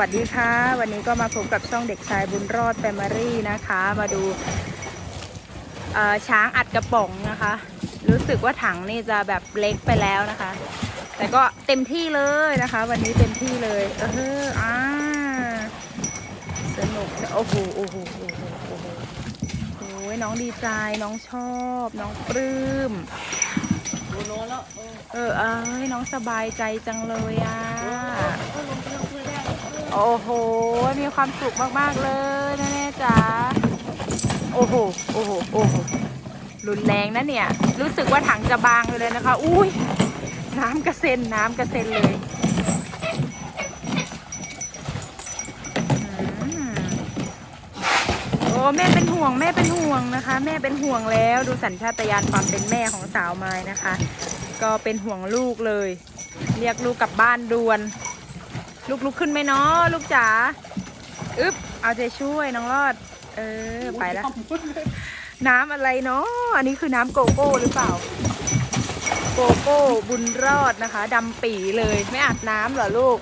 วัสดีค่ะ วันนี้ก็มาพบกับช่องเด็กชายบุญรอดแฟมิลี่นะคะ มาดูช้างอัดกระป๋องนะคะ รู้สึกว่าถังนี่จะแบบเล็กไปแล้วนะคะ แต่ก็เต็มที่เลยนะคะ วันนี้เต็มที่เลยเอออ่าสนุกโอ้โหโอ้โหโอ้โหโอ้โหโอ้ยน้องดีใจน้องชอบ น้องปลื้มโดนนแล้วเออเออเอ้ยน้องสบายใจจังเลยอะ โอ้โห มีความสุขมากๆเลยแม่ๆจ๋า โอ้โห โอ้โห โอ้โห รุนแรงนะเนี่ย รู้สึกว่าถังจะบางเลยนะคะ อุ้ย น้ำกระเซ็น น้ำกระเซ็นเลยอืมโอ้แม่เป็นห่วงแม่เป็นห่วงนะคะ แม่เป็นห่วงแล้วดูสัญชาตญาณความเป็นแม่ของสาวไม้นะคะ ก็เป็นห่วงลูกเลย เรียกลูกกลับบ้านด่วน ลูกลุกขึ้นไหมเนาะลูกจ๋าอึ๊บเอาใจช่วยน้องรอด เออไปแล้ว น้ำอะไรเนาะอันนี้คือน้ำโกโก้หรือเปล่า โกโก้บุญรอดนะคะดำปีเลยไม่อาบน้ำเหรอลูก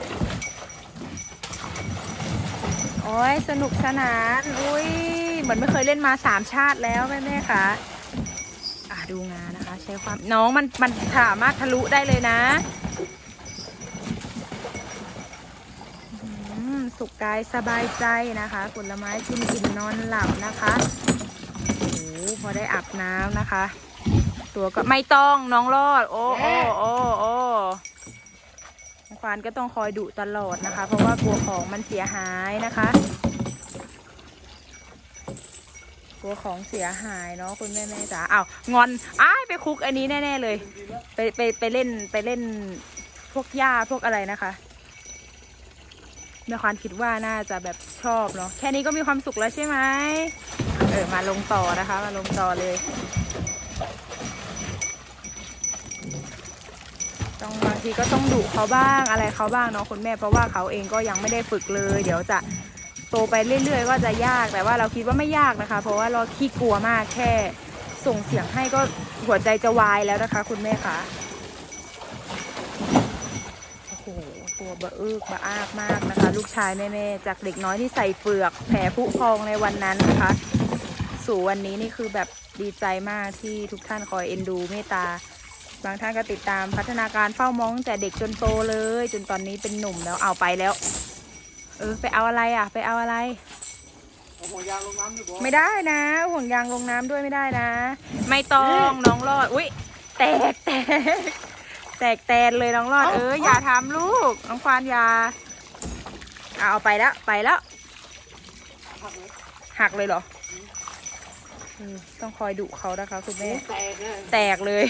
โอ้ยสนุกสนานอุ้ยเหมือนไม่เคยเล่นมาสามชาติแล้วแม่แม่ๆค่ะอะดูงานนะคะ ใช้ความน้องมันมันสามารถทะลุได้เลยนะ อืม สุขกายสบายใจนะคะ ผลไม้กินกินนอนหลับนะคะโอ้โหพอได้อาบน้ำนะคะ ตัวก็ไม่ต้องน้องรอด โอ้โอ้โอ้โอ้ควานก็ต้องคอยดุตลอดนะคะ เพราะว่ากลัวของมันเสียหายนะคะกลัวของเสียหายเนาะคุณแม่แม่จ๋าอ้าวงอนอ้ายไปคุกอันนี้แน่ ๆ เลย ไปไปไปเล่นไปเล่นพวกหญ้าพวกอะไรนะคะ แม่ควานคิดว่าน่าจะแบบชอบเนาะแค่นี้ก็มีความสุขแล้วใช่ไหมเออมาลงต่อนะคะ มาลงต่อเลย ต้องบางทีก็ต้องดุเขาบ้างอะไรเขาบ้างเนาะคุณแม่เพราะว่าเขาเองก็ยังไม่ได้ฝึกเลย เดี๋ยวจะโตไปเรื่อยๆ ก็จะยากแต่ว่าเราคิดว่าไม่ยากนะคะ เพราะว่าเราขี้กลัวมากแค่ส่งเสียงให้ก็หัวใจจะวายแล้วนะคะ คุณแม่คะ หตัวบะอึกบะอากมากนะคะ ลูกชายแม่ๆจากเด็กน้อยที่ใส่เฟือก แผลผุพองในวันนั้นนะคะ สู่วันนี้นี่คือแบบดีใจมากที่ทุกท่านคอยเอ็นดูเมตตา บางท่านก็ติดตามพัฒนาการเฝ้ามองตั้งแต่เด็กจนโตเลย จนตอนนี้เป็นหนุ่มแล้วเอาไปแล้ว เออไปเอาอะไรอะ ไปเอาอะไรเอาหัวยางลงน้ำดิบอไม่ได้นะ ห่วงยางลงน้ำด้วยไม่ได้นะ ไม่ต้องน้องรอดอุ้ยแตกแตก แตกแตนเลยน้องรอดเอออย่าทำลูก น้องควานอย่าเอาเอาไปแล้วไปแล้วหักเลยหักเลยเหรอเออต้องคอยดุเขานะคะคุณแม่แตกเลยแตกเลย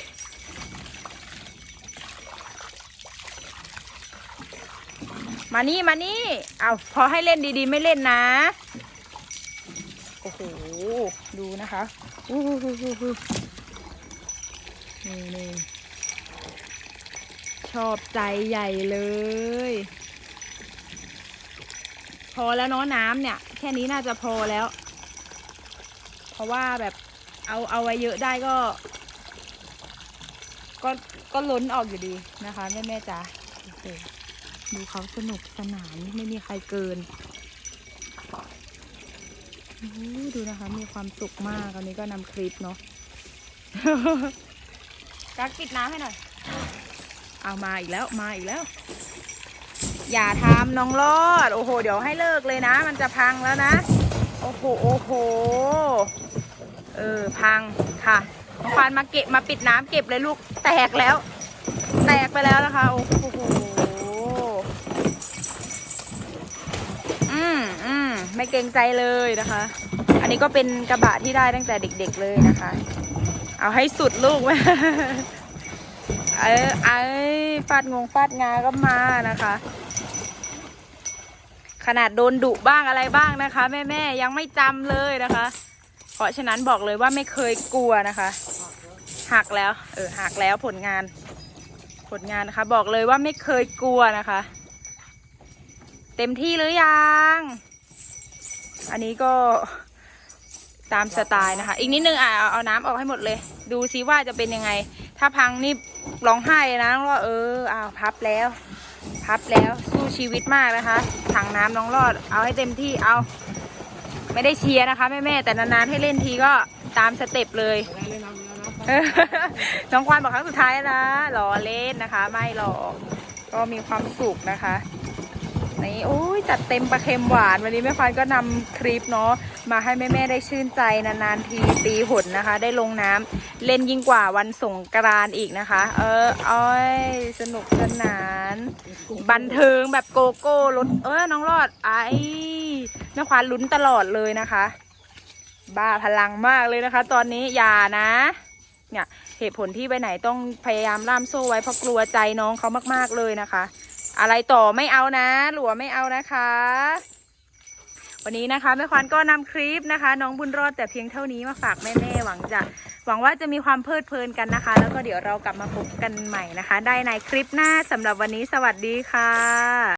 มานี่มานี่ เอาพอให้เล่นดีๆ ไม่เล่นนะ โอ้โห ดูนะคะ อู้หูหูหูหูนี่นี่ ชอบใจใหญ่เลย พอแล้วเนาะน้ำเนี่ย แค่นี้น่าจะพอแล้ว เพราะว่าแบบเอาเอาไว้เยอะได้ก็ ก็ก็ล้นออกอยู่ดีนะคะ แม่แม่จ๋าดูเขาสนุกสนานไม่มีใครเกินดูนะคะ มีความสุขมากอันนี้ก็นำคลิปเนาะกักปิดน้ำให้หน่อย เอามาอีกแล้วมาอีกแล้ว อย่าทำน้องรอด โอ้โห เดี๋ยวให้เลิกเลยนะ มันจะพังแล้วนะ โอ้โหโอ้โหเออพังค่ะน้องควานมาเก็บมาปิดน้ำเก็บเลยลูกแตกแล้ว แตกไปแล้วนะคะ โอ้โหอืมอืมไม่เกรงใจเลยนะคะ อันนี้ก็เป็นกระบะที่ได้ตั้งแต่เด็ก ๆเลยนะคะ เอาให้สุดลูก เออไอ้ฟาดงงฟาดงาก็มานะคะ ขนาดโดนดุบ้างอะไรบ้างนะคะ แม่ๆยังไม่จำเลยนะคะ เพราะฉะนั้นบอกเลยว่าไม่เคยกลัวนะคะหักแล้วเออหักแล้วผลงาน ผลงานนะคะ บอกเลยว่าไม่เคยกลัวนะคะ เต็มที่หรือยัง อันนี้ก็ตามสไตล์นะคะ อีกนิดนึงอะเอาเอาน้ำออกให้หมดเลย ดูซิว่าจะเป็นยังไง ถ้าพังนี่ ร้องไห้นะว่าเอออ้าวพับแล้ว พับแล้วสู้ชีวิตมากนะคะ ถังน้ำน้องรอด เอาให้เต็มที่เอา ไม่ได้เชียร์นะคะแม่แม่แต่นานๆให้เล่นทีก็ตามสเต็ปเลยน้องควานบอกครั้งสุดท้ายแล้วนะรอเล่นนะคะ ไม่หรอกก็มีความสุขนะคะนี่โอ้ยจัดเต็มปลาเค็มหวานวันนี้แม่ควานก็นำคลิปเนาะ มาให้แม่ๆได้ชื่นใจนานๆทีตีหนนะคะ ได้ลงน้ำเล่นยิ่งกว่าวันสงกรานต์อีกนะคะ เอออ้อยสนุกสนาน บันเทิงแบบโกโก้รถเออน้องรอดไอ้แม่ควานลุ้นตลอดเลยนะคะ บ้าพลังมากเลยนะคะ ตอนนี้อย่านะ เนี่ยเหตุผลที่ไปไหนต้องพยายามล่ามโซ่ไว้เพราะกลัวใจน้องเขามากๆเลยนะคะ อะไรต่อไม่เอานะ หลัวไม่เอานะคะ วันนี้นะคะแม่ควันก็นำคลิปนะคะ น้องบุญรอดแต่เพียงเท่านี้มาฝากแม่ๆหวังจะหวังว่าจะมีความเพลิดเพลินกันนะคะ แล้วก็เดี๋ยวเรากลับมาพบกันใหม่นะคะ ได้ในคลิปหน้าสำหรับวันนี้สวัสดีค่ะ